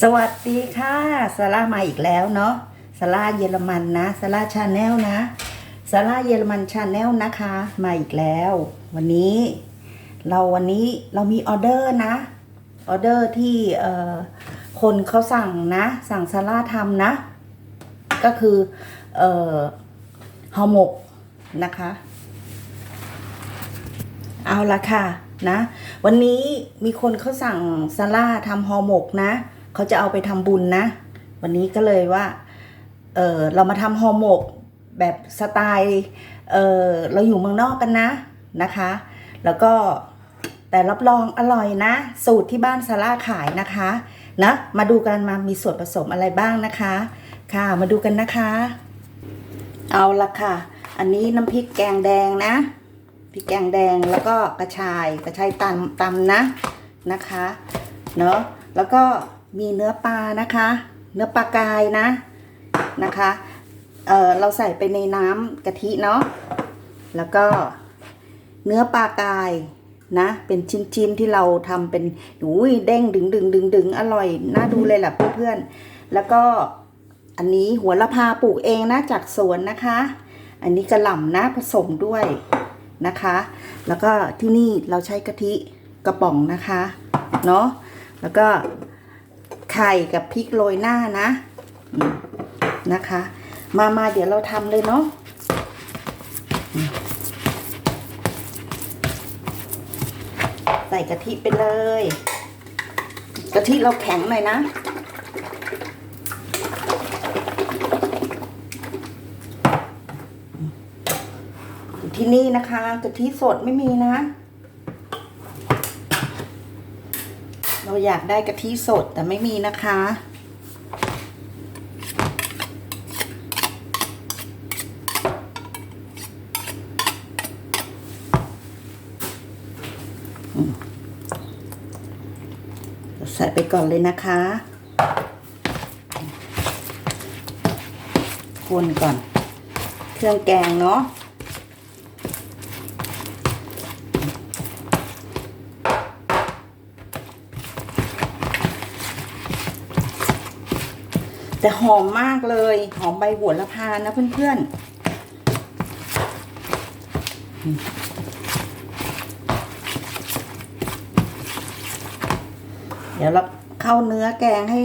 สวัสดีค่ะซาร่ามาอีกแล้วเนาะซาร่าเยอรมันนะซาร่าชาแนลนะซาร่าเยอรมันชาแนลนะคะ มาอีกแล้ว วันนี้ เราวันนี้เรามีออเดอร์นะออเดอร์ที่เอ่อคนเขาสั่งนะ สั่งซาร่าทำนะ ก็คือเอ่อห่อหมกนะคะ เอาละค่ะนะ วันนี้มีคนเขาสั่งซาร่าทำห่อหมกนะ เขาจะเอาไปทำบุญนะ วันนี้ก็เลยว่าเออเรามาทำห่อหมกแบบสไตล์เออเราอยู่เมืองนอกกันนะนะคะ แล้วก็แต่รับรองอร่อยนะ สูตรที่บ้านซาร่าขายนะคะนะมาดูกันมามีส่วนผสมอะไรบ้างนะคะ ค่ะมาดูกันนะคะ เอาละค่ะ อันนี้น้ำพริกแกงแดงนะพริกแกงแดงแล้วก็กระชายกระชายตำตำนะนะคะเนาะแล้วก็ มีเนื้อปลานะคะ เนื้อปลากายนะนะคะเออเราใส่ไปในน้ำกะทิเนาะแล้วก็เนื้อปลากายนะ เป็นชิ้นๆที่เราทำเป็นอุ้ยเด้งดึงดึงดึงดึงอร่อยน่าดูเลยแหละเพื่อนๆแล้วก็อันนี้หัวละพาปลูกเองนะจากสวนนะคะ อันนี้กระหล่ำนะผสมด้วยนะคะ แล้วก็ที่นี่เราใช้กะทิกระป๋องนะคะเนาะแล้วก็ ไข่กับพริกโรยหน้านะนะคะ มามาเดี๋ยวเราทำเลยเนาะใส่กะทิไปเลย กะทิเราแข็งหน่อยนะที่นี่นะคะกะทิสดไม่มีนะ เรา อยากได้กะทิสดแต่ไม่มีนะคะ ใส่ไปก่อนเลยนะคะ คนก่อน เครื่องแกงเนาะ แต่หอมมากเลย หอมใบโหระพานะเพื่อนๆ เดี๋ยวเราเข้าเนื้อแกงให้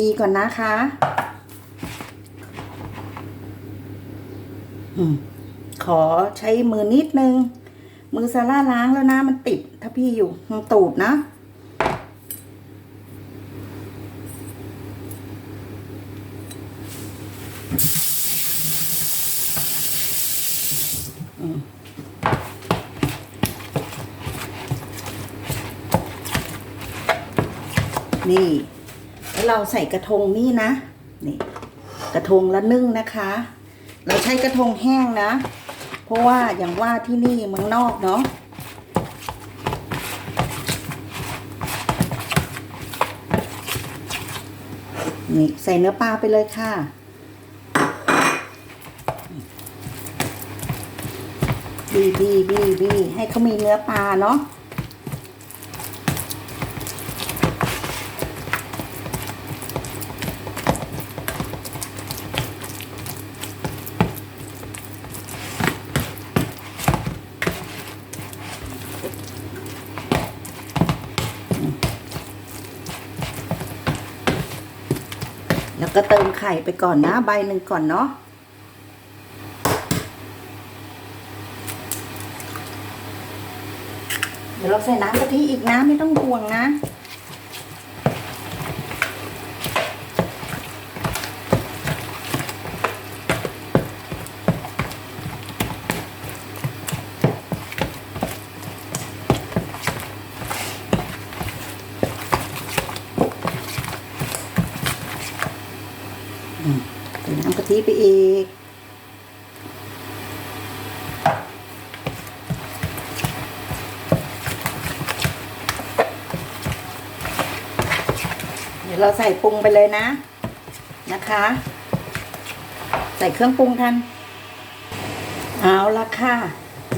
ดีก่อนนะคะอมขอใช้มือนิดนึง มือซาร่าล้างแล้วนะมันติด ถ้าพี่อยู่ตรงตูดนะ นี่ แล้วเราใส่กระทงนี่นะ นี่ กระทงละนึ่งนะคะ เราใช้กระทงแห้งนะ เพราะว่าอย่างว่าที่นี่เมืองนอกเนาะนี่ใส่เนื้อปลาไปเลยค่ะ บีบีบีบีให้เขามีเนื้อปลาเนาะ ก็เติมไข่ไปก่อนนะ ใบหนึ่งก่อนเนาะเดี๋ยวเราใส่น้ำกะทิอีกนะ ไม่ต้องห่วงนะ อืมใส่น้ำกะทิไปอีก เดี๋ยวเราใส่ปรุงไปเลยนะนะคะ ใส่เครื่องปรุงทันเอาละค่ะ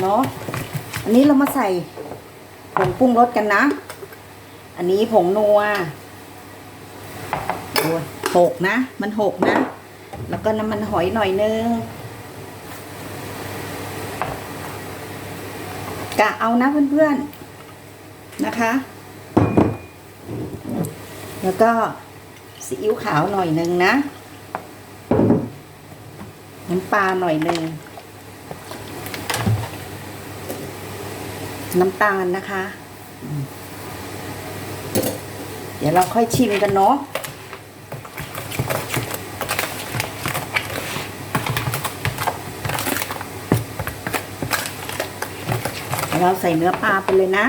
เนาะอันนี้เรามาใส่ผงปรุงรสกันนะ อันนี้ผงนัวอ้ยหกนะ มันหกนะ แล้วก็น้ำมันหอยหน่อยนึงกะเอานะเพื่อนๆนะคะ แล้วก็ซีอิ๊วขาวหน่อยหนึ่งนะ น้ำปลาหน่อยหนึ่ง น้ำตาลนะคะ เดี๋ยวเราค่อยชิมกันเนาะเราใส่เนื้อปลาไปเลยนะ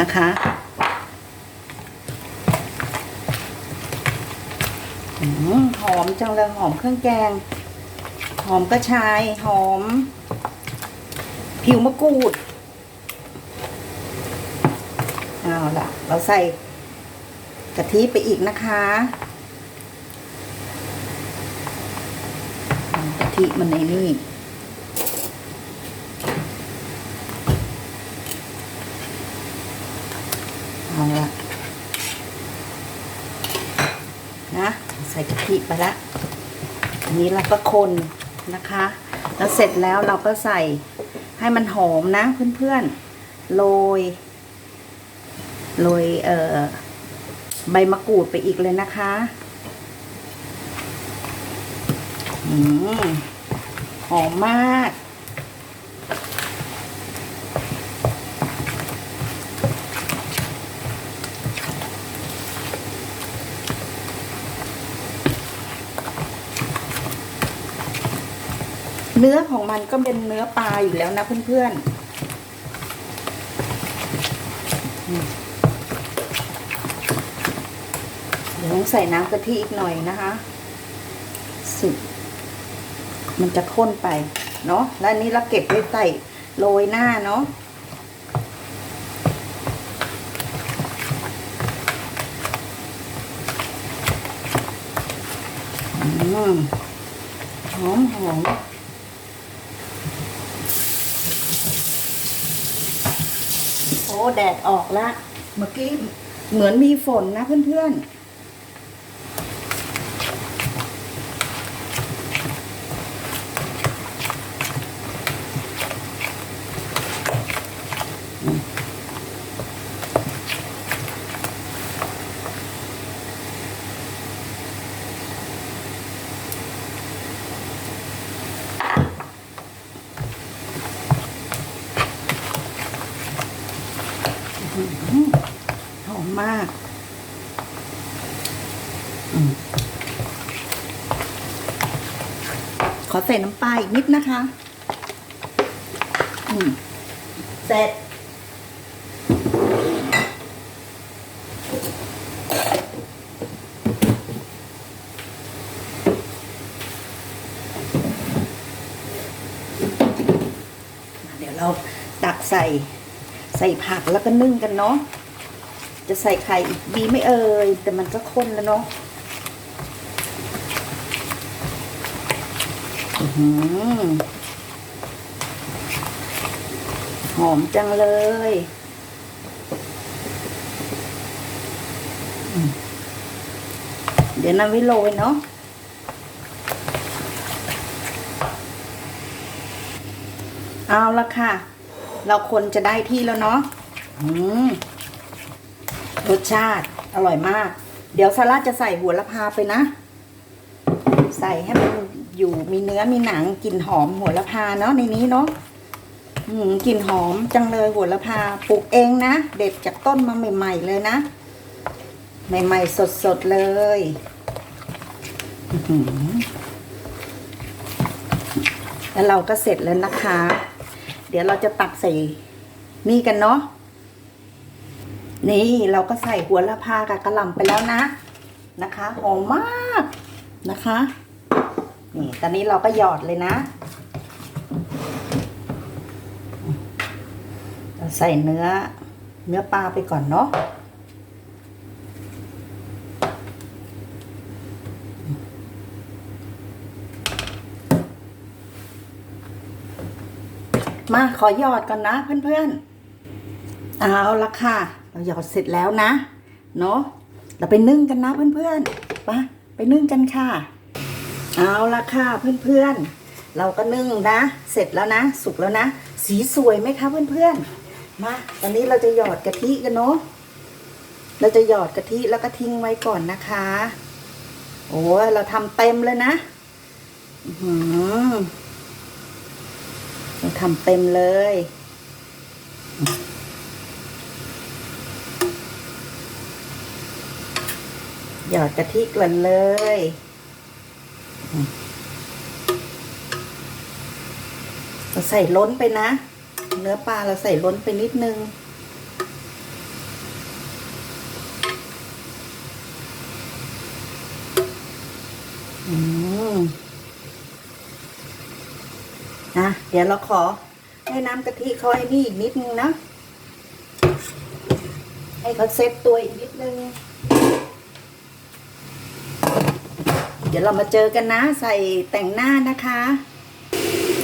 นะคะอหอมจังเลยหอมเครื่องแกง หอมกระชายหอม ผิวมะกรูดเอาล่ะ เราใส่กะทิไปอีกนะคะกะทิมันในนี่ เอาละนะ ใส่กะทิไปละอันนี้เราก็คนนะคะ แล้วเสร็จแล้วเราก็ใส่ให้มันหอมนะเพื่อนๆโรยโรยเอ่อใบมะกรูดไปอีกเลยนะคะอืมหอมมาก เนื้อของมันก็เป็นเนื้อปลาอยู่แล้วนะเพื่อนๆ เดี๋ยวต้องใส่น้ำกะทิอีกหน่อยนะคะสิมันจะข้นไป เนาะแล้วนี้เราเก็บไว้ใส่โรยหน้าเนาะหอมหอม โอ้ แดดออกละ เมื่อกี้เหมือนมีฝนนะเพื่อนๆ มากอขอใส่น้ำปลาอีกนิดนะคะเสร็จเดี๋ยวเราตักใส่ใส่ผักแล้วก็นึ่งกันเนาะ จะใส่ไข่อีกดีไม่เอ่ยแต่มันก็ข้นแล้วเนาะอือหอมจังเลยเดี๋ยวน้ำวิโรยเนาะเอาละค่ะ เราคนจะได้ที่แล้วเนาะอืม รสชาติอร่อยมาก เดี๋ยวซาร่าจะใส่หัวละพาไปนะ ใส่ให้มันอยู่มีเนื้อมีหนังกลิ่นหอมหัวละพาเนาะในนี้เนาะอืมกลิ่นหอมจังเลยหัวละพาปลูกเองนะ เด็ดจากต้นมาใหม่ ๆ เลยนะ ใหม่ ๆ สดๆเลยแล้วเราก็เสร็จแล้วนะคะ เดี๋ยวเราจะตักใส่นี่กันเนาะ นี่เราก็ใส่หัวละพากับกระหล่ำไปแล้วนะนะคะหอมมากนะคะ นี่ตอนนี้เราก็หยอดเลยนะเราใส่เนื้อเนื้อปลาไปก่อนเนาะมาขอหยอดก่อนนะเพื่อนๆ เอาละค่ะ เราหยอดเสร็จแล้วนะ เนาะเราไปนึ่งกันนะเพื่อนๆไปไปนึ่งกันค่ะ เอาละค่ะเพื่อนๆ เราก็นึ่งนะ เสร็จแล้วนะ สุกแล้วนะ สีสวยไหมคะเพื่อนๆ มา ตอนนี้เราจะหยอดกะทิกันเนาะ เราจะหยอดกะทิแล้วก็ทิ้งไว้ก่อนนะคะ โอ้เราทำเต็มเลยนะเราทำเต็มเลย หยอดกะทิกลันเลย เราใส่ล้นไปนะ เนื้อปลาเราใส่ล้นไปนิดนึง อืมนะเดี๋ยวเราขอให้น้ำกะทิเขาไอ้นี่อีกนิดนึงนะ ให้เขาเซ็ตตัวอีกนิดนึง เดี๋ยวเรามาเจอกันนะ ใส่แต่งหน้านะคะ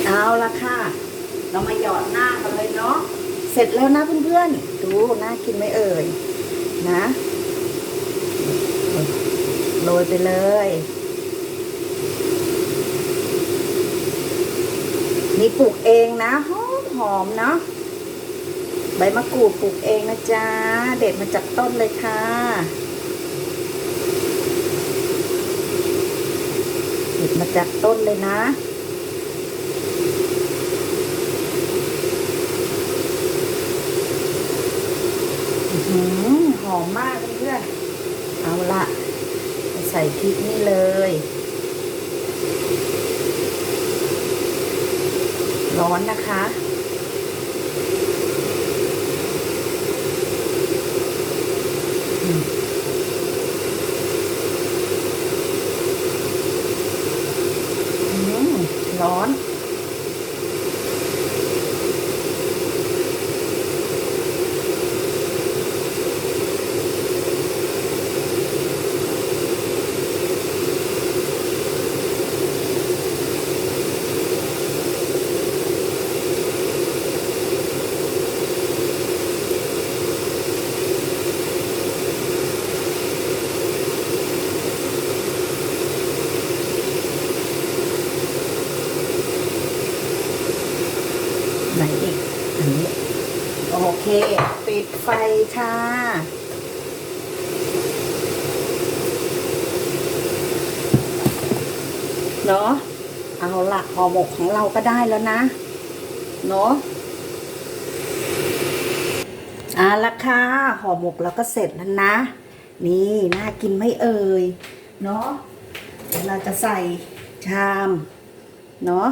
เอาละค่ะ เรามาหยอดหน้ากันเลยเนาะเสร็จแล้วนะเพื่อนๆดูน่ากินไหมเอ่ยนะโรยไปเลย นี่ปลูกเองนะหอมหอมเนาะใบมะกรูดปลูกเองนะจ๊ะเด็ดมาจากต้นเลยค่ะ บมาจากต้นเลยนะ หอมมากเพื่อนเอาละใส่พริกนี่เลยร้อนนะคะ อืมอืมร้อน ไหนอีกอันนี้ โอเค ปิด ไฟค่ะเนาะเอาละห่อหมกของเราก็ได้แล้วนะ เนาะเอาละค่ะห่อหมกเราก็เสร็จแล้วนะ นี่น่ากินไม่เอ่ย เนาะเดี๋ยวเราจะใส่ชาม เนาะ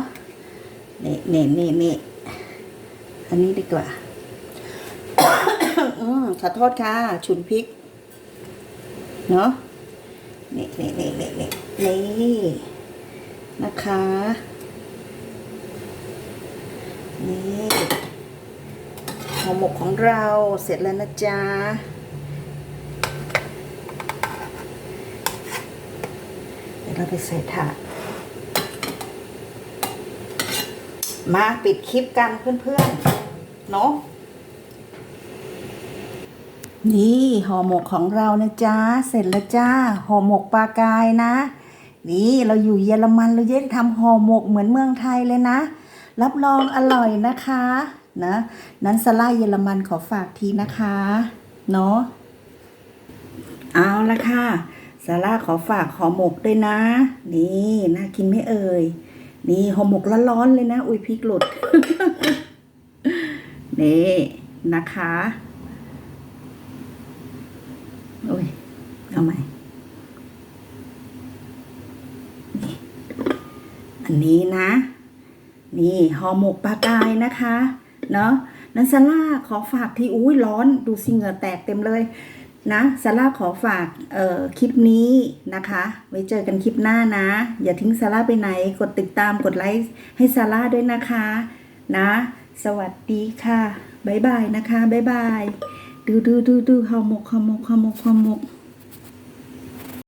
นี่นี่นี่นี่อันนี้ดีกว่า อืมขอโทษค่ะ ฉุนพริก เนาะนี่นี่นี่นี่นี่นี่นะคะ นี่ห่อหมกของเราเสร็จแล้วนะจ๊ะเดี๋ยวเราไปใส่ถาดมาปิดคลิปกันเพื่อนๆ เนาะ นี่ห่อหมกของเรานะจ๊ะ เสร็จแล้วจ้าห่อหมกปลากายนะ นี่เราอยู่เยอรมันเราจะได้ทำห่อหมกเหมือนเมืองไทยเลยนะ รับรองอร่อยนะคะนะนั้นสลาเยอรมันขอฝากทีนะคะเนาะเอาละค่ะซาร่าขอฝากห่อหมกด้วยนะ นี่น่ากินไม่เอ่ย นี่ห่อหมกร้อนๆเลยนะ อุ้ยพริกหลุด นี่นะคะ โอ้ยเอาใหม่ อันนี้นะ นี่ห่อหมกปลากายนะคะ เนาะนั้นซาร่าขอฝากที่อุ้ยร้อนดูสิเหงื่อแตกเต็มเลยนะซาร่าขอฝากเอ่อคลิปนี้นะคะ ไว้เจอกันคลิปหน้านะ อย่าทิ้งซาร่าไปไหน กดติดตามกดไลค์ให้ซาร่าด้วยนะคะ นะ สวัสดีค่ะ บ๊ายบายนะคะ บ๊ายบาย ดูดูดูดูห่อหมกห่อห